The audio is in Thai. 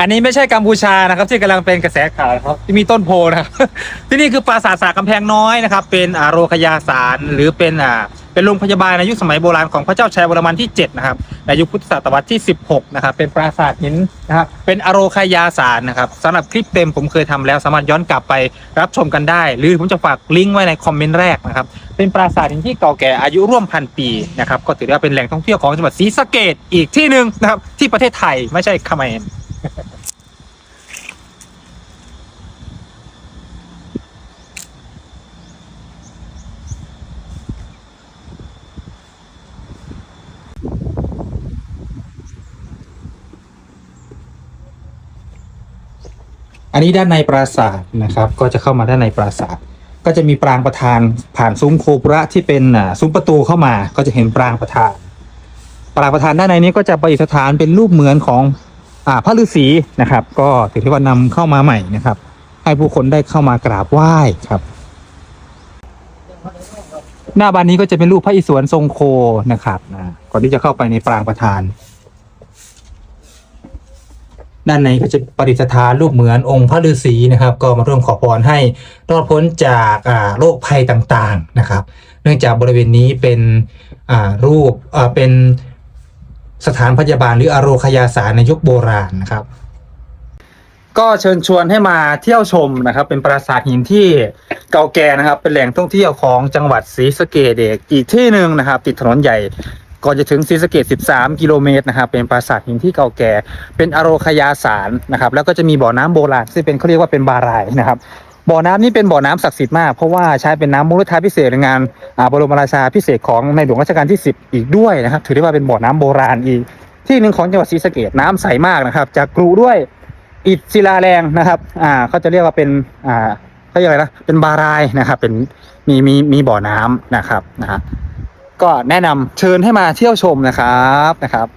อันนี้ไม่ใช่กัมพูชานะครับ ที่กำลังเป็นกระแสข่าวนะครับ ที่มีต้นโพนะครับ ที่นี่คือปราสาทสากกำแพงน้อยนะครับ เป็นอาโรคยาสารหรือเป็นอ่าเป็นโรงพยาบาลในยุคสมัยโบราณของพระเจ้าชัยวรมันที่7นะครับในยุคพุทธศตวรรษที่ 16นะครับเป็นปราสาทหินนะครับเป็นอาโรคยาสารนะครับสำหรับคลิปเต็มผมเคยทำแล้วสามารถย้อนกลับไปรับชมกันได้ หรือผมจะฝากลิงก์ไว้ในคอมเมนต์แรกนะครับเป็นปราสาทหินที่เก่าแก่อายุร่วมพันปีนะครับก็ถือได้ว่าเป็นแหล่งท่องเที่ยวของจังหวัดศรีสะเกดอีกที่หนึ่งนะครับที่ประเทศไทยไม่ใช่เขมร อันนี้ด้านในปราสาทนะครับ ก็จะเข้ามาด้านในปราสาท ก็จะมีปรางประธานผ่านซุ้มโคประที่เป็นซุ้มประตูเข้ามา ก็จะเห็นปรางประธาน ปรางประธานด้านในนี้ก็จะประดิษฐานเป็นรูปเหมือนของอ่าพระฤาษีนะครับ ก็ถือได้ว่านำเข้ามาใหม่นะครับ ให้ผู้คนได้เข้ามากราบไหว้ครับ หน้าบานนี้ก็จะเป็นรูปพระอิศวรทรงโคนะครับนะก่อนที่จะเข้าไปในปรางประธาน ด้านในก็จะประดิษฐานรูปเหมือนองค์พระฤาษีนะครับ ก็มาร่วมขอพรให้รอดพ้นจากโรคภัยต่างๆนะครับ เนื่องจากบริเวณนี้เป็นรูปเป็นสถานพยาบาลหรืออโรคยาสารในยุคโบราณนะครับ ก็เชิญชวนให้มาเที่ยวชมนะครับ เป็นปราสาทหินที่เก่าแก่นะครับ เป็นแหล่งท่องเที่ยวของจังหวัดศรีสะเกษเอกอีกที่หนึ่งนะครับ ติดถนนใหญ่ ก่อนจะถึงศรีสะเกษ13 กิโลเมตรนะครับเป็นปราสาทหินที่เก่าแก่ เป็นอโรคยาสารนะครับ แล้วก็จะมีบ่อน้ำโบราณซึ่งเป็นเขาเรียกว่าเป็นบารายนะครับบ่อน้ำนี้เป็นบ่อน้ำศักดิ์สิทธิ์มาก เพราะว่าใช้เป็นน้ำมุรทาพิเศษในงานอาบรมราชาพิเศษของในหลวงรัชกาลที่ 10 อีกด้วยนะครับ ถือได้ว่าเป็นบ่อน้ำโบราณอีก ที่หนึ่งของจังหวัดศรีสะเกษน้ำใสมากนะครับจากกรูด้วยอิฐศิลาแรงนะครับอ่าเขาจะเรียกว่าเป็นอ่าเขาเรียกอะไรนะเป็นบารายนะครับ เป็นมีมีมีบ่อน้ำนะครับนะฮะ ก็แนะนำเชิญให้มาเที่ยวชมนะครับนะครับ